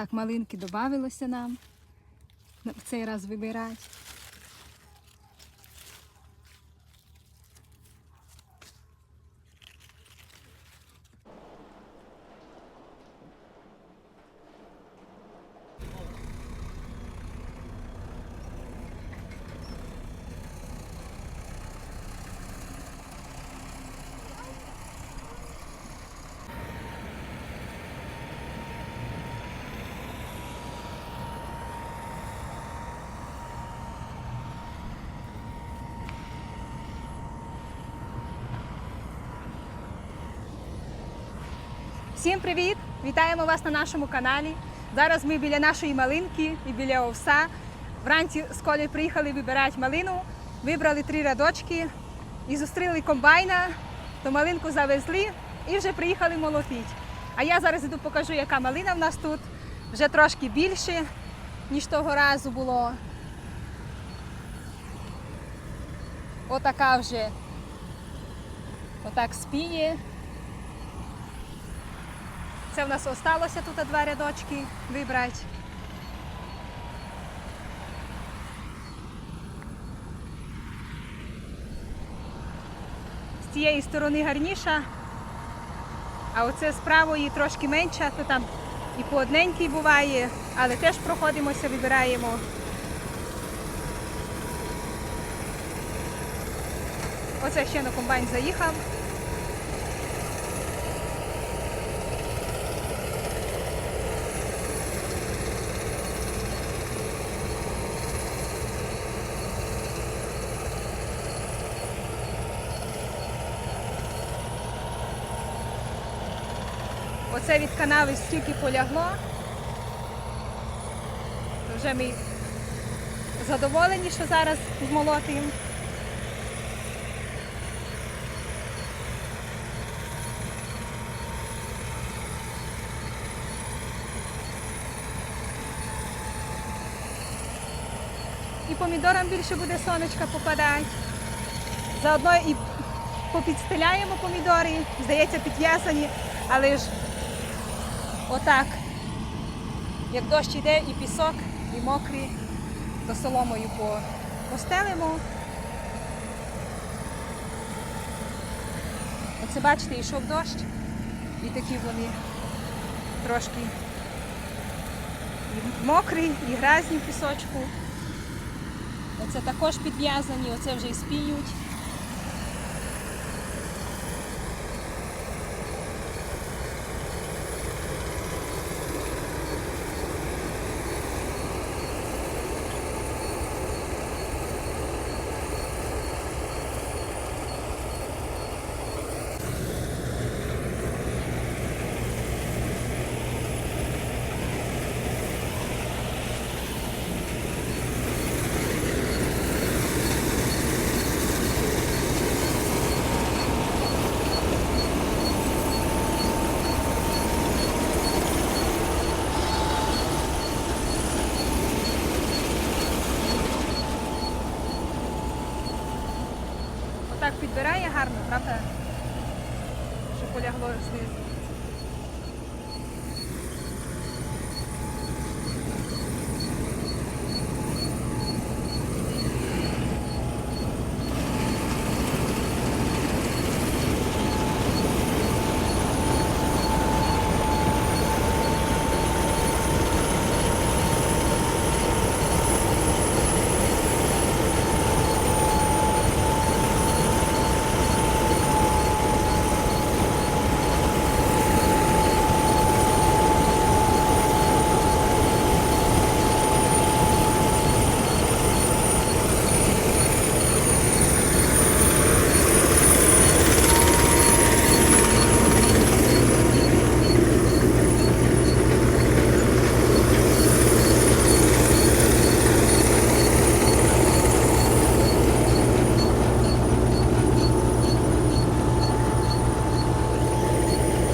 Отак малинки додавилося нам. В цей раз вибирати. Всім привіт! Вітаємо вас на нашому каналі. Зараз ми біля нашої малинки і біля овса. Вранці з Колею приїхали вибирати малину, вибрали три рядочки і зустріли комбайна, то малинку завезли і вже приїхали молотити. А я зараз іду покажу, яка малина в нас тут. Вже трошки більше, ніж того разу було. Отака вже отак спіє. Це в нас осталося тут два рядочки вибрати. З цієї сторони гарніша, а оце з правої трошки менша, то там і по одненькій буває, але теж проходимося, вибираємо. Оце ще на комбайн заїхав. Оце від канави стільки полягло. То Вже ми задоволені, що зараз змолотимо. І помідорам більше буде сонечка попадати. Заодно і попідстеляємо помідори, здається, підв'язані, але ж отак, як дощ йде і пісок, і мокрі, то соломою постелимо. Оце бачите, йшов дощ, і такі вони трошки і мокрі, і грязні в пісочку. Оце також підв'язані, оце вже і спіють. Отак підбирає гарно, правда? Що полягло знизу.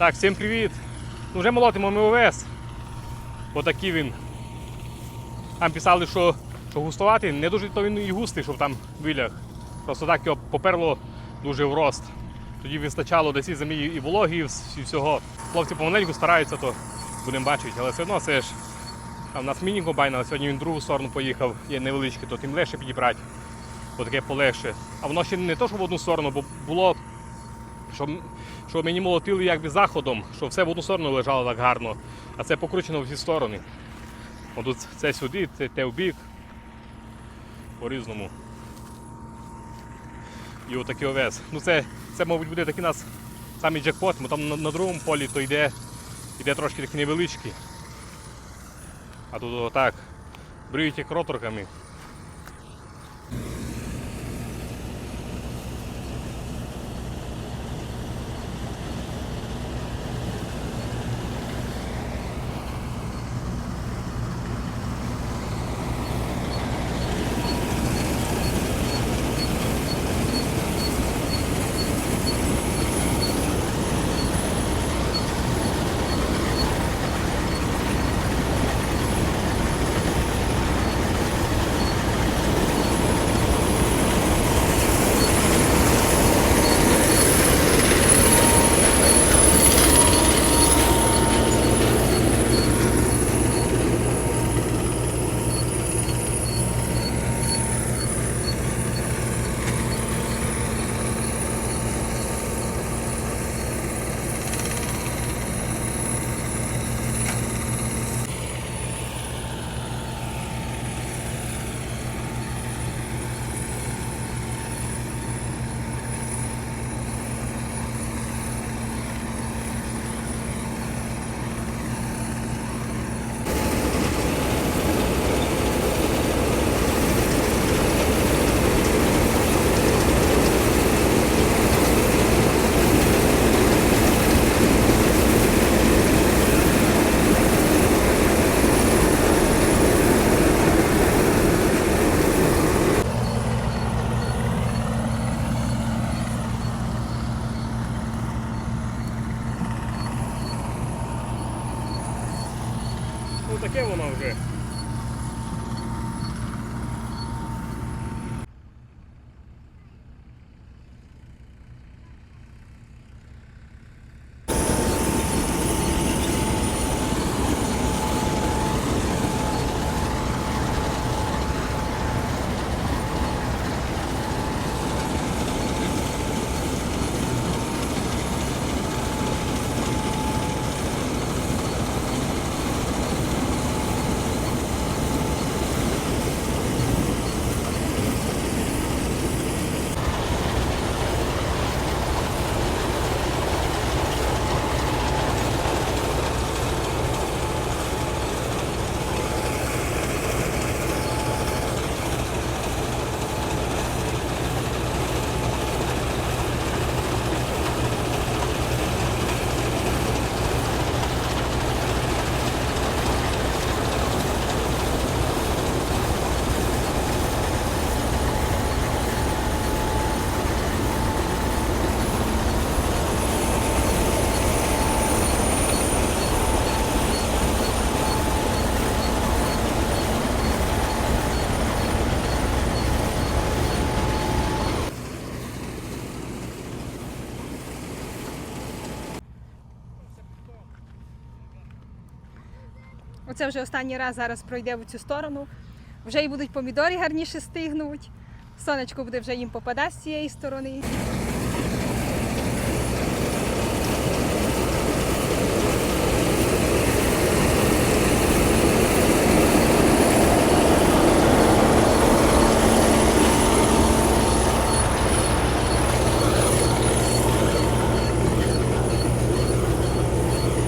Так, всім привіт. Ну, вже молотимо ми овес. Отакий він. Там писали, що, що густувати, не дуже то він і густий, щоб там виляг. Просто так його поперло дуже в рост. Тоді вистачало десь землі і вологі, і всього. Хлопці помаленьку стараються, то будемо бачити, але все одно це ж А в нас міні-комбайн, але сьогодні він в другу сторону поїхав, є невеличкий, то тим легше підібрати, бо таке полегше. А воно ще не то, що в одну сторону, бо було, що, що мені молотили якби заходом, що все в одну сторону лежало так гарно, а це покручено в всі сторони. От це сюди, це те в бік. По-різному. І отакий овес. Ну це, це мабуть, буде такий у нас самий джекпот, бо там на, на другому полі то йде, йде трошки такі невеличкі. А тут отак. Бриють як роторками. Оце вже останній раз зараз пройде в цю сторону. Вже і будуть помідори гарніше стигнуть. Сонечко буде вже їм попадати з цієї сторони.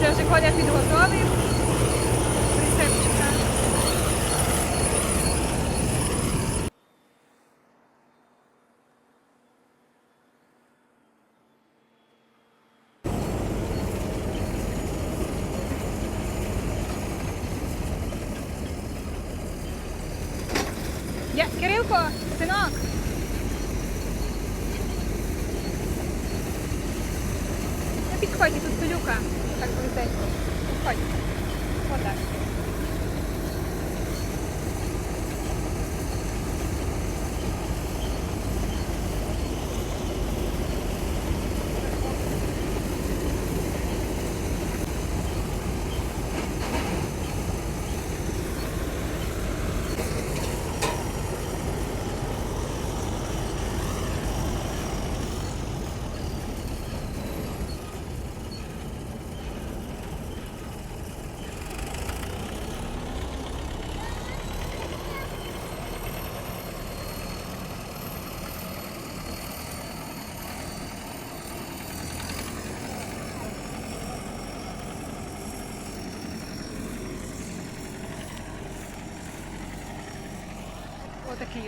Це вже коля підготовив. Присепчика. Я, Кирилко, синок. Ну підходь, тут пилюка. Так близенько. Підходь. Отак.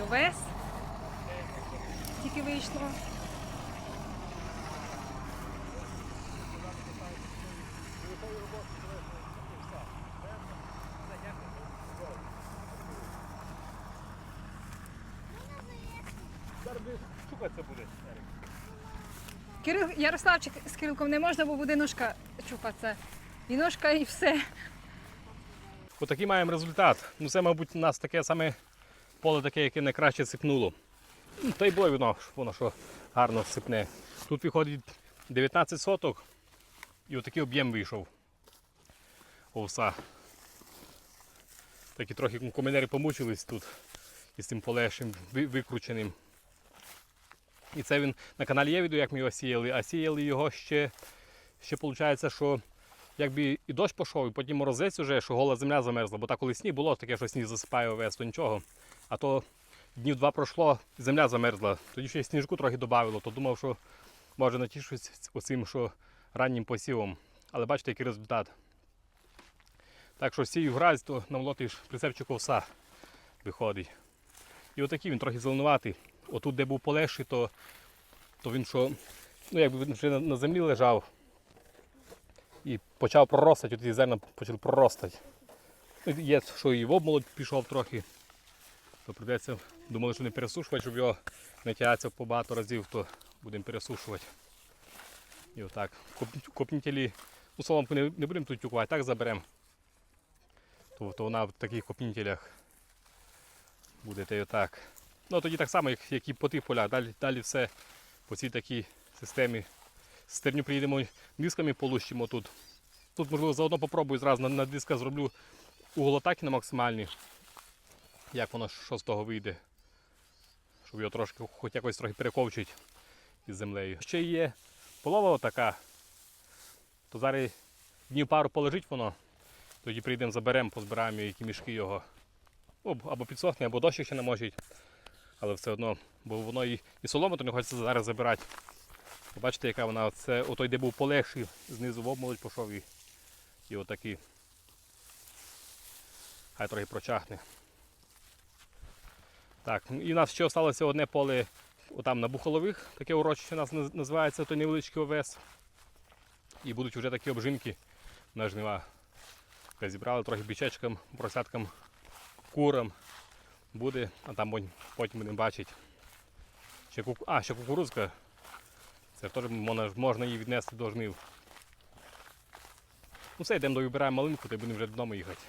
Овес. Тільки вийшло. Ярославчик з Кирилком не можна, бо буде ножка чупатися. І ножка, і все. Отакий маємо результат. Ну це, мабуть, у нас таке саме поле таке, яке найкраще сипнуло. Ну, Та й було воно, воно що гарно сипне. Тут виходить 19 соток і отакий об'єм вийшов. Овса. Такі трохи комінери помучились тут із цим полешим викрученим. І це він на каналі є відео, як ми його сіяли, а сіяли його ще, ще виходить, що якби і дощ пішов, і потім морозець уже, що гола земля замерзла, бо так коли сніг було, таке, що сніг засипає овес, то нічого. А то днів два пройшло, земля замерзла. Тоді ще й сніжку трохи додавило, то думав, що може натішусь оцим, що раннім посівом. Але бачите, який результат. Так що сію гразь, то намолотиш прицепчик овса виходить. І отакий він трохи зеленуватий. Отут, де був полегший, то, то він що, ну якби він вже на, на землі лежав, і почав проростати, от ці зерна почали проростати. Ну, Є, що і в обмолодь пішов трохи, то прийдеться, думали, що не пересушувати, щоб його не тягатися по багато разів, то будемо пересушувати. І отак. Копнітелі, ну соломку не, не будемо тут тюкувати, так заберемо. То, то вона в таких копнітелях буде та отак. Ну тоді так само, як, як і по тих полях. Далі, далі все по цій такій системі. Стерню приїдемо дисками полущимо тут. Тут, можливо, заодно попробую зразу на, на диска зроблю уголотаки на максимальні. Як воно що з того вийде. Щоб його трошки, хоч якось трохи перековчить із землею. Ще є полова така. То зараз днів пару полежить воно. Тоді прийдемо, заберемо, позбираємо які мішки його. Або підсохне, або дощ ще намочить. Але все одно, бо воно і, і солому, то не хочеться зараз забирати. Бачите, яка вона це отой, де був полегший, знизу в обмолодь пішов і, і отакий. Хай трохи прочахне. Так, ну, і в нас ще залишилося одне поле отам на Бухолових, таке урочище у нас називається, той невеличкий овес. І будуть вже такі обжинки на жнива. Зібрали трохи бічечкам, просяткам, курам. Буде, а там потім- будемо бачити. Ще куку... А, ще кукурузка. Це теж можна, її віднести до жнив. Ну все, йдемо довибираємо малинку, та будемо вже додому їхати.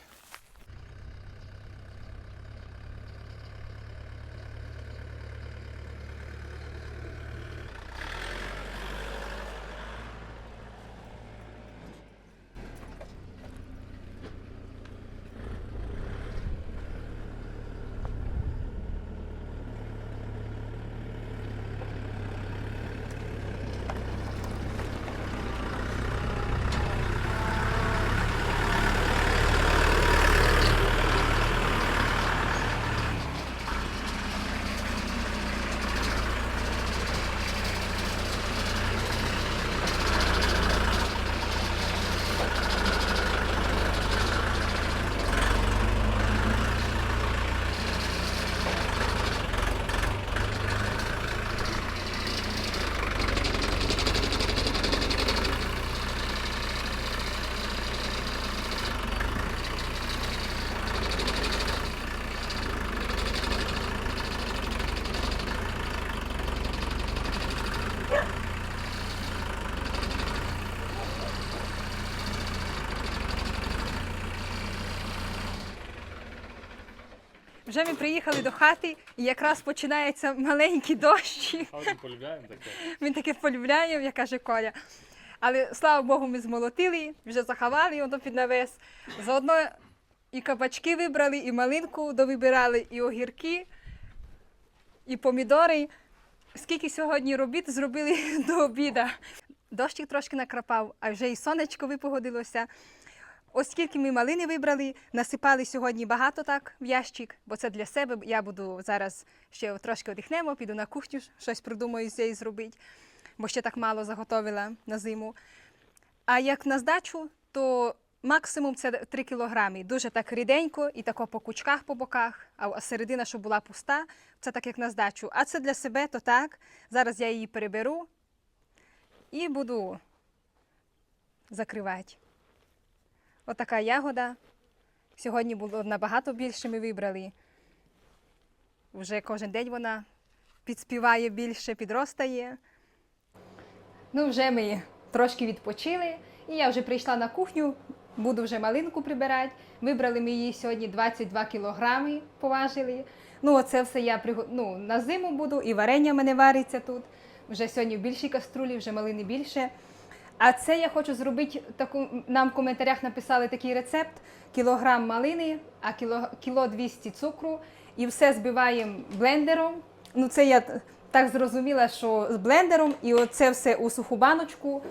Вже ми приїхали до хати, і якраз починається маленький дощ. А ми полюбляємо таке. Він таке полюбляє, як каже Коля. Але слава Богу, ми змолотили, вже заховали його під навес. Заодно і кабачки вибрали, і малинку довибирали, і огірки, і помідори. Скільки сьогодні робіт зробили до обіда. Дощик трошки накрапав, а вже і сонечко випогодилося. Оскільки ми малини вибрали, насипали сьогодні багато так в ящик, бо це для себе. Я буду зараз ще трошки одихнемо, піду на кухню, щось придумаю з цієї зробити, бо ще так мало заготовила на зиму. А як на здачу, то максимум це 3 кілограми. Дуже так ріденько і тако по кучках по боках, а середина, щоб була пуста, це так як на здачу. А це для себе, то так. Зараз я її переберу і буду закривати. Отака ягода. Сьогодні було набагато більше ми вибрали. Вже кожен день вона підспіває більше, підростає. Ну, вже ми трошки відпочили, і я вже прийшла на кухню, буду вже малинку прибирати. Вибрали ми її сьогодні 22 кілограми, поважили. Ну, оце все я ну, на зиму буду, і варення в мене вариться тут. Вже сьогодні в більшій каструлі, вже малини більше. А це я хочу зробити таку. Нам в коментарях написали такий рецепт: кілограм малини, а кіло, кіло 200 цукру. І все збиваємо блендером. Ну, це я так зрозуміла, що з блендером, і оце все у суху баночку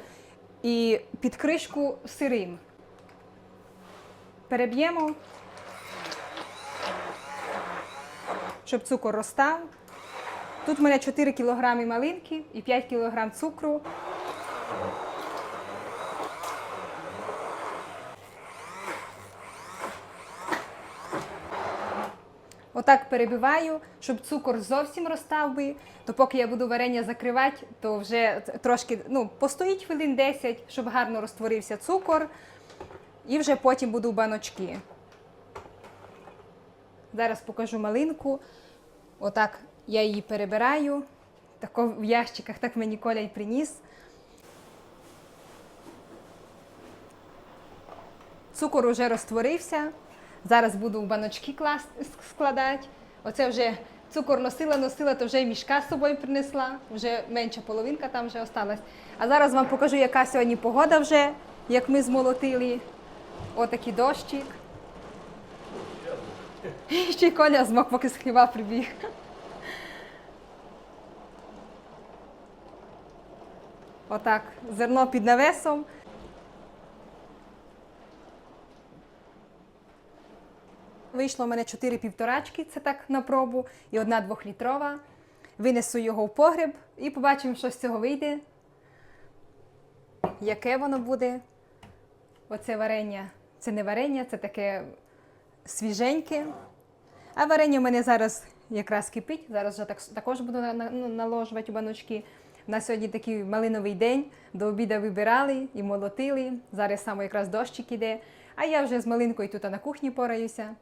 і під кришку сирим. Переб'ємо, щоб цукор розстав. Тут в мене 4 кг малинки і 5 кг цукру. Отак перебиваю, щоб цукор зовсім розстав би. То поки я буду варення закривати, то вже трошки ну, постоїть хвилин 10, щоб гарно розтворився цукор. І вже потім буду баночки. Зараз покажу малинку. Отак я її перебираю. Тако в ящиках, так мені Коля й приніс. Цукор уже розтворився. Зараз буду баночки клас- складати. Оце вже цукор носила, носила, то вже й мішка з собою принесла. Вже менша половинка там вже осталась. А зараз вам покажу, яка сьогодні погода вже, як ми змолотили. Отакий дощик. Ще й Коля змок, поки з хліба прибіг. Отак, зерно під навесом. Вийшло в мене 4 півторачки, це так на пробу, і одна двохлітрова. Винесу його в погреб і побачимо, що з цього вийде. Яке воно буде. Оце варення. Це не варення, це таке свіженьке. А варення в мене зараз якраз кипить. Зараз вже так, також буду ну, наложувати у баночки. У нас сьогодні такий малиновий день. До обіду вибирали і молотили. Зараз саме якраз дощик іде. А я вже з малинкою тут на кухні пораюся.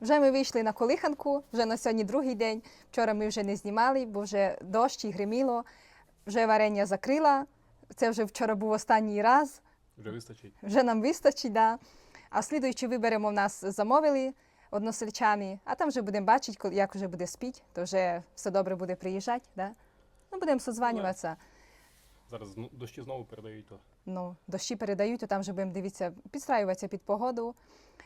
Вже ми вийшли на колиханку, вже на сьогодні другий день. Вчора ми вже не знімали, бо вже дощ і гриміло. Вже варення закрила. Це вже вчора був останній раз. Вже вистачить. Вже нам вистачить, да. А слідуючи виберемо в нас замовили односельчани, а там вже будемо бачити, як вже буде спіть, то вже все добре буде приїжджати. Да? Ну, будемо созванюватися. Зараз дощі знову передають то. Ну, дощі передають, то там вже будемо дивитися, підстраюватися під погоду.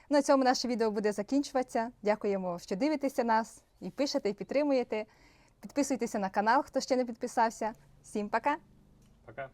На цьому наше відео буде закінчуватися. Дякуємо, що дивитеся нас і пишете, і підтримуєте. Підписуйтеся на канал, хто ще не підписався. Всім пока! Пока.